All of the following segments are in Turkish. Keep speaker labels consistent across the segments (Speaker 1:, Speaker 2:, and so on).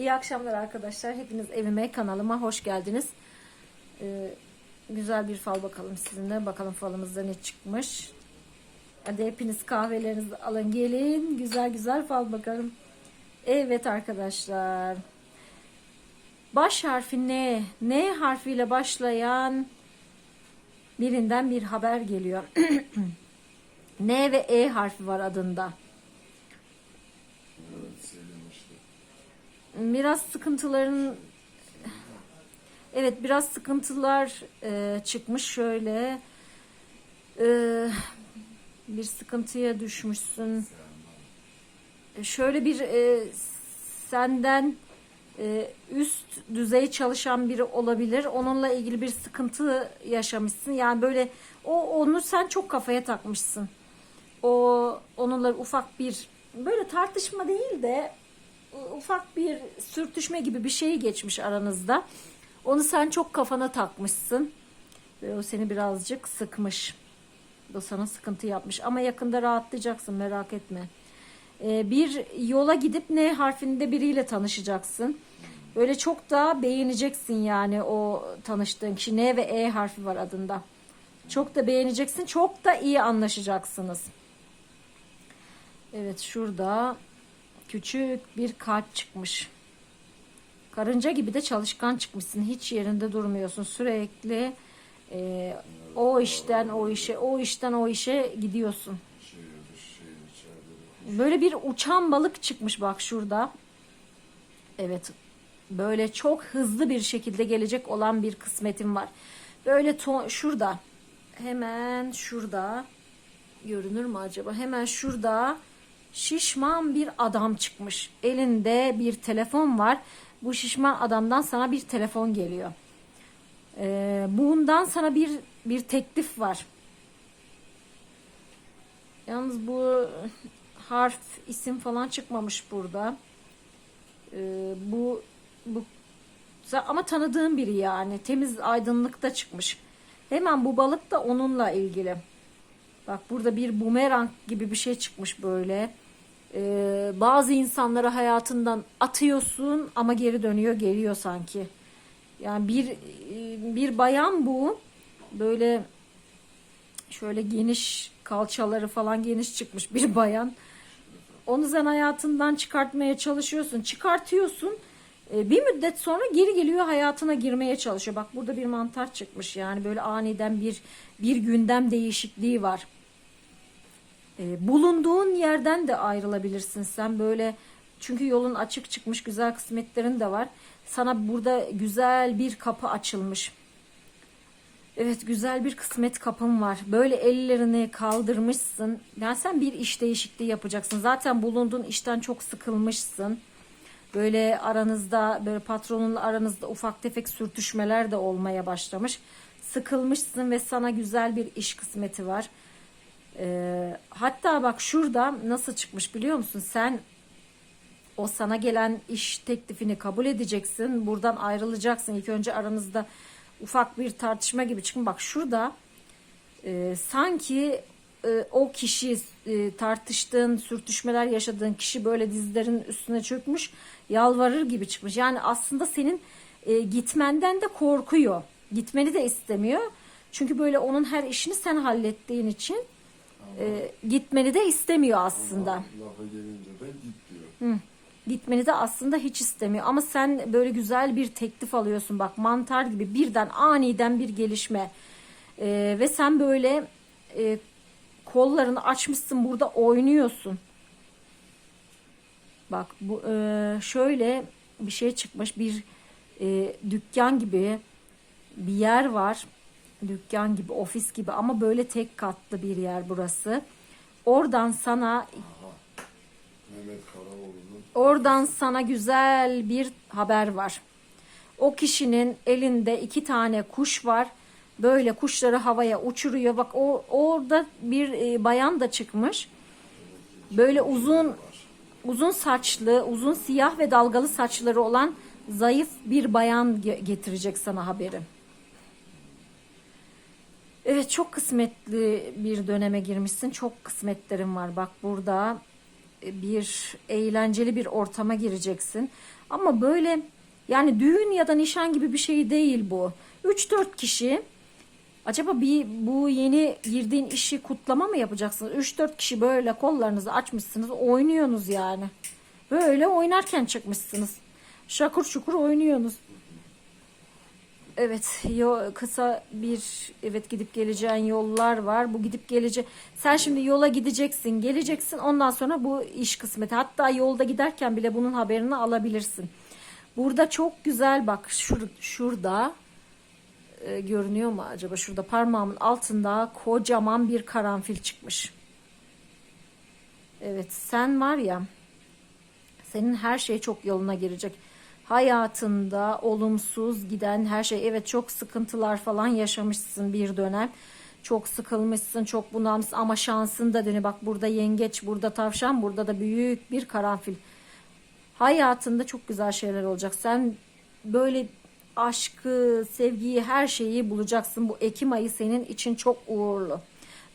Speaker 1: İyi akşamlar arkadaşlar. Hepiniz evime, kanalıma hoş geldiniz. Ee, güzel bir fal bakalım sizinle. Bakalım falımızda ne çıkmış. Hadi hepiniz kahvelerinizi alın gelin. Güzel güzel fal bakalım. Evet arkadaşlar. Baş harfi N. N harfiyle başlayan birinden bir haber geliyor. N ve E harfi var adında.
Speaker 2: Evet, söylemişti.
Speaker 1: Biraz sıkıntıların evet biraz sıkıntılar e, çıkmış şöyle. E, bir sıkıntıya düşmüşsün. E, şöyle bir e, senden e, üst düzey çalışan biri olabilir. Onunla ilgili bir sıkıntı yaşamışsın. Yani böyle o onu sen çok kafaya takmışsın. O onunla ufak bir böyle tartışma değil de ufak bir sürtüşme gibi bir şey geçmiş aranızda. Onu sen çok kafana takmışsın. Ve o seni birazcık sıkmış. O sana sıkıntı yapmış. Ama yakında rahatlayacaksın merak etme. Ee, bir yola gidip N harfinde biriyle tanışacaksın. Böyle çok da beğeneceksin yani o tanıştığın kişi. N ve E harfi var adında. Çok da beğeneceksin. Çok da iyi anlaşacaksınız. Evet şurada küçük bir kalp çıkmış. Karınca gibi de çalışkan çıkmışsın. Hiç yerinde durmuyorsun. Sürekli e, o işten o işe, o işten o işe gidiyorsun. Böyle bir uçan balık çıkmış bak şurada. Evet. Böyle çok hızlı bir şekilde gelecek olan bir kısmetim var. Böyle to- şurada. Hemen şurada. Görünür mü acaba? Hemen şurada şişman bir adam çıkmış. Elinde bir telefon var. Bu şişman adamdan sana bir telefon geliyor. Ee, bundan sana bir bir teklif var. Yalnız bu harf, isim falan çıkmamış burada. Ee, bu bu ama tanıdığım biri yani. Temiz aydınlıkta çıkmış. Hemen bu balık da onunla ilgili. Bak burada bir bumerang gibi bir şey çıkmış böyle. Ee, bazı insanları hayatından atıyorsun ama geri dönüyor geliyor sanki. Yani bir bir bayan bu böyle şöyle geniş kalçaları falan geniş çıkmış bir bayan. Onu sen hayatından çıkartmaya çalışıyorsun. Çıkartıyorsun. Ee, bir müddet sonra geri geliyor hayatına girmeye çalışıyor. Bak burada bir mantar çıkmış. Yani böyle aniden bir bir gündem değişikliği var. Ee, bulunduğun yerden de ayrılabilirsin sen böyle çünkü yolun açık çıkmış güzel kısmetlerin de var. Sana burada güzel bir kapı açılmış. Evet güzel bir kısmet kapın var. Böyle ellerini kaldırmışsın. Yani sen bir iş değişikliği yapacaksın. Zaten bulunduğun işten çok sıkılmışsın. Böyle aranızda böyle patronunla aranızda ufak tefek sürtüşmeler de olmaya başlamış. Sıkılmışsın ve sana güzel bir iş kısmeti var. Ee, hatta bak şurada nasıl çıkmış biliyor musun? Sen o sana gelen iş teklifini kabul edeceksin. Buradan ayrılacaksın. İlk önce aranızda ufak bir tartışma gibi çıkın. Bak şurada e, sanki e, o kişi e, tartıştığın, sürtüşmeler yaşadığın kişi böyle dizlerin üstüne çökmüş, yalvarır gibi çıkmış. Yani aslında senin e, gitmenden de korkuyor. Gitmeni de istemiyor. Çünkü böyle onun her işini sen hallettiğin için e, gitmeni de istemiyor aslında.
Speaker 2: Lafa gelince de git diyor.
Speaker 1: Hı. Gitmeni de aslında hiç istemiyor. Ama sen böyle güzel bir teklif alıyorsun. Bak mantar gibi birden aniden bir gelişme. Ee, ve sen böyle e, kollarını açmışsın burada oynuyorsun. Bak bu e, şöyle bir şey çıkmış. Bir e, dükkan gibi bir yer var. Dükkan gibi, ofis gibi ama böyle tek katlı bir yer burası. Oradan sana
Speaker 2: Mehmet Karaoğlu'nun
Speaker 1: Oradan sana güzel bir haber var. O kişinin elinde iki tane kuş var. Böyle kuşları havaya uçuruyor. Bak o orada bir e, bayan da çıkmış. Böyle uzun uzun saçlı, uzun siyah ve dalgalı saçları olan zayıf bir bayan ge- getirecek sana haberi. Evet çok kısmetli bir döneme girmişsin. Çok kısmetlerin var. Bak burada bir eğlenceli bir ortama gireceksin. Ama böyle yani düğün ya da nişan gibi bir şey değil bu. 3-4 kişi acaba bir bu yeni girdiğin işi kutlama mı yapacaksınız? 3-4 kişi böyle kollarınızı açmışsınız oynuyorsunuz yani. Böyle oynarken çıkmışsınız. Şakur şukur oynuyorsunuz. Evet, yo, kısa bir evet gidip geleceğin yollar var. Bu gidip gelece. Sen şimdi yola gideceksin, geleceksin. Ondan sonra bu iş kısmeti. Hatta yolda giderken bile bunun haberini alabilirsin. Burada çok güzel bak şur, şurada e, görünüyor mu acaba? Şurada parmağımın altında kocaman bir karanfil çıkmış. Evet, sen var ya senin her şey çok yoluna girecek. Hayatında olumsuz giden her şey. Evet çok sıkıntılar falan yaşamışsın bir dönem. Çok sıkılmışsın, çok bunalmışsın ama şansın da dönüyor. Bak burada yengeç, burada tavşan, burada da büyük bir karanfil. Hayatında çok güzel şeyler olacak. Sen böyle aşkı, sevgiyi, her şeyi bulacaksın. Bu Ekim ayı senin için çok uğurlu.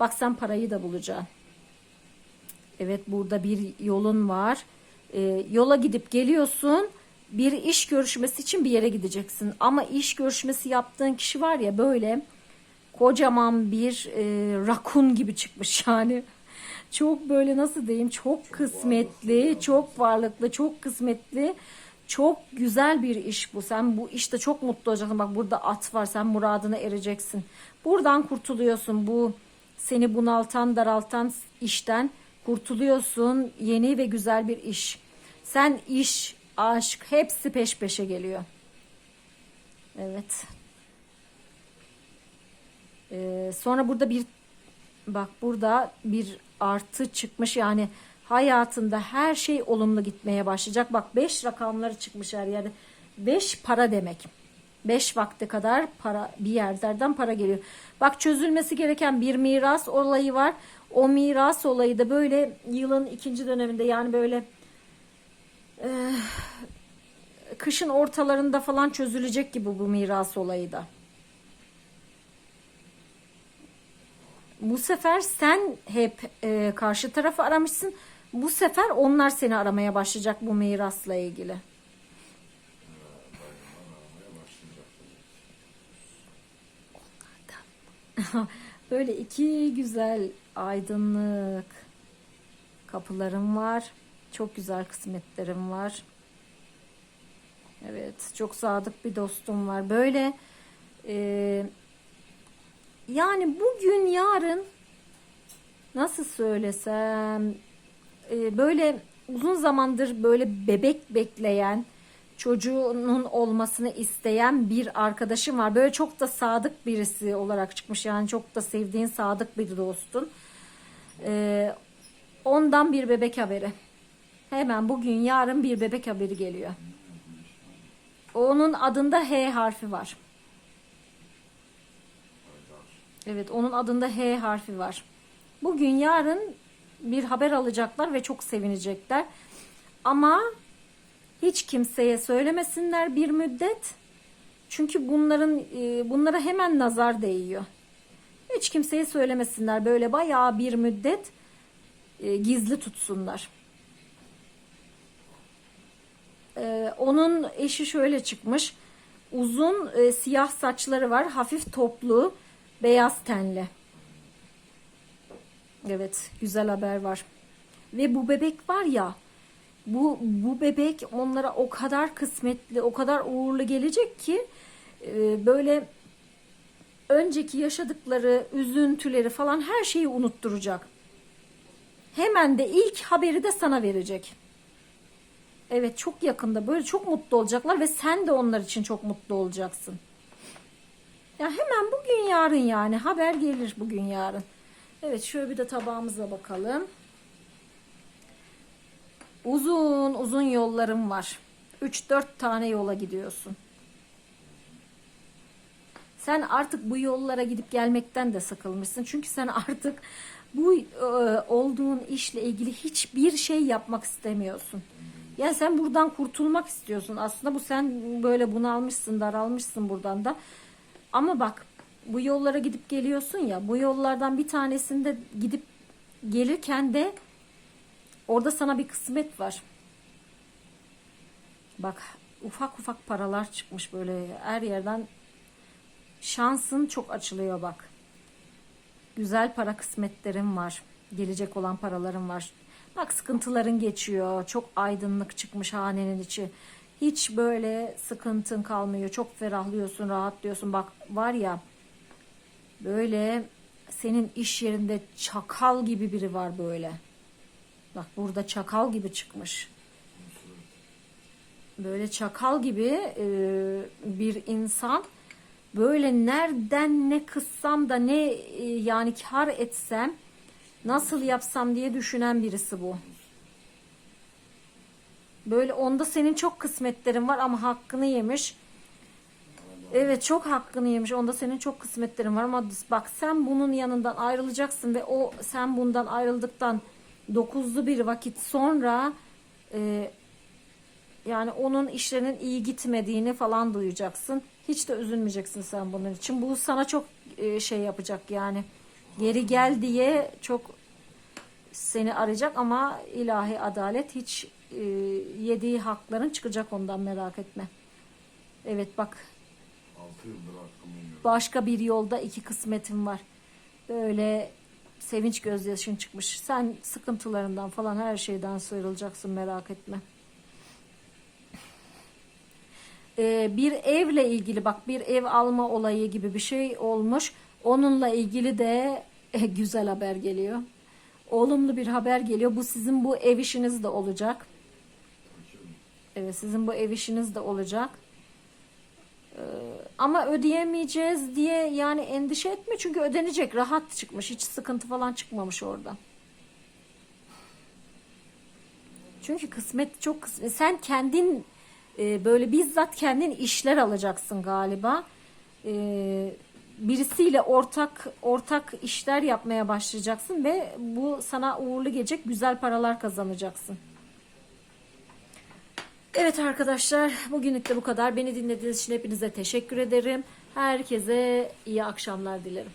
Speaker 1: Bak sen parayı da bulacaksın. Evet burada bir yolun var. Ee, yola gidip geliyorsun. Bir iş görüşmesi için bir yere gideceksin. Ama iş görüşmesi yaptığın kişi var ya böyle kocaman bir e, rakun gibi çıkmış yani. Çok böyle nasıl diyeyim çok kısmetli, çok varlıklı, çok kısmetli. Çok güzel bir iş bu. Sen bu işte çok mutlu olacaksın. Bak burada at var. Sen muradına ereceksin. Buradan kurtuluyorsun. Bu seni bunaltan, daraltan işten kurtuluyorsun. Yeni ve güzel bir iş. Sen iş, aşk hepsi peş peşe geliyor. Evet. Ee, sonra burada bir bak burada bir artı çıkmış yani hayatında her şey olumlu gitmeye başlayacak. Bak 5 rakamları çıkmış her yerde. 5 para demek. 5 vakte kadar para bir yerlerden para geliyor. Bak çözülmesi gereken bir miras olayı var. O miras olayı da böyle yılın ikinci döneminde yani böyle e, kışın ortalarında falan çözülecek gibi bu miras olayı da. Bu sefer sen hep e, karşı tarafı aramışsın. Bu sefer onlar seni aramaya başlayacak bu mirasla ilgili. Böyle iki güzel aydınlık kapılarım var. Çok güzel kısmetlerim var. Evet, çok sadık bir dostum var. Böyle e, yani bugün yarın nasıl söylesem e, böyle uzun zamandır böyle bebek bekleyen çocuğunun olmasını isteyen bir arkadaşım var. Böyle çok da sadık birisi olarak çıkmış. Yani çok da sevdiğin sadık bir dostun. E, ondan bir bebek haberi. Hemen bugün yarın bir bebek haberi geliyor. Onun adında H harfi var. Evet onun adında H harfi var. Bugün yarın bir haber alacaklar ve çok sevinecekler. Ama hiç kimseye söylemesinler bir müddet. Çünkü bunların e, bunlara hemen nazar değiyor. Hiç kimseye söylemesinler. Böyle bayağı bir müddet e, gizli tutsunlar. E, onun eşi şöyle çıkmış. Uzun e, siyah saçları var. Hafif toplu. Beyaz tenli. Evet, güzel haber var. Ve bu bebek var ya, bu bu bebek onlara o kadar kısmetli, o kadar uğurlu gelecek ki e, böyle önceki yaşadıkları üzüntüleri falan her şeyi unutturacak. Hemen de ilk haberi de sana verecek. Evet, çok yakında böyle çok mutlu olacaklar ve sen de onlar için çok mutlu olacaksın. Ya hemen bugün yarın yani haber gelir bugün yarın. Evet şöyle bir de tabağımıza bakalım. Uzun uzun yollarım var. 3-4 tane yola gidiyorsun. Sen artık bu yollara gidip gelmekten de sıkılmışsın. Çünkü sen artık bu e, olduğun işle ilgili hiçbir şey yapmak istemiyorsun. Ya sen buradan kurtulmak istiyorsun. Aslında bu sen böyle bunalmışsın, daralmışsın buradan da. Ama bak bu yollara gidip geliyorsun ya bu yollardan bir tanesinde gidip gelirken de orada sana bir kısmet var. Bak ufak ufak paralar çıkmış böyle her yerden şansın çok açılıyor bak. Güzel para kısmetlerin var. Gelecek olan paraların var. Bak sıkıntıların geçiyor. Çok aydınlık çıkmış hanenin içi. Hiç böyle sıkıntın kalmıyor. Çok ferahlıyorsun, rahatlıyorsun. Bak var ya böyle senin iş yerinde çakal gibi biri var böyle. Bak burada çakal gibi çıkmış. Böyle çakal gibi e, bir insan böyle nereden ne kıssam da ne e, yani kar etsem nasıl yapsam diye düşünen birisi bu. Böyle onda senin çok kısmetlerin var ama hakkını yemiş. Evet çok hakkını yemiş. Onda senin çok kısmetlerin var ama bak sen bunun yanından ayrılacaksın ve o sen bundan ayrıldıktan dokuzlu bir vakit sonra e, yani onun işlerinin iyi gitmediğini falan duyacaksın. Hiç de üzülmeyeceksin sen bunun için. Bu sana çok e, şey yapacak yani. Geri gel diye çok seni arayacak ama ilahi adalet hiç e, yediği hakların çıkacak ondan merak etme. Evet bak
Speaker 2: 6 yıldır hakkımı yiyorum.
Speaker 1: başka bir yolda iki kısmetin var. Böyle sevinç gözyaşın çıkmış. Sen sıkıntılarından falan her şeyden sıyrılacaksın merak etme. Ee, bir evle ilgili bak bir ev alma olayı gibi bir şey olmuş. Onunla ilgili de güzel haber geliyor. Olumlu bir haber geliyor. Bu sizin bu ev işiniz de olacak. Evet sizin bu ev işiniz de olacak. Ama ödeyemeyeceğiz diye yani endişe etme çünkü ödenecek rahat çıkmış hiç sıkıntı falan çıkmamış orada. Çünkü kısmet çok kısmet. Sen kendin e, böyle bizzat kendin işler alacaksın galiba. E, birisiyle ortak ortak işler yapmaya başlayacaksın ve bu sana uğurlu gelecek güzel paralar kazanacaksın. Evet arkadaşlar bugünlük de bu kadar. Beni dinlediğiniz için hepinize teşekkür ederim. Herkese iyi akşamlar dilerim.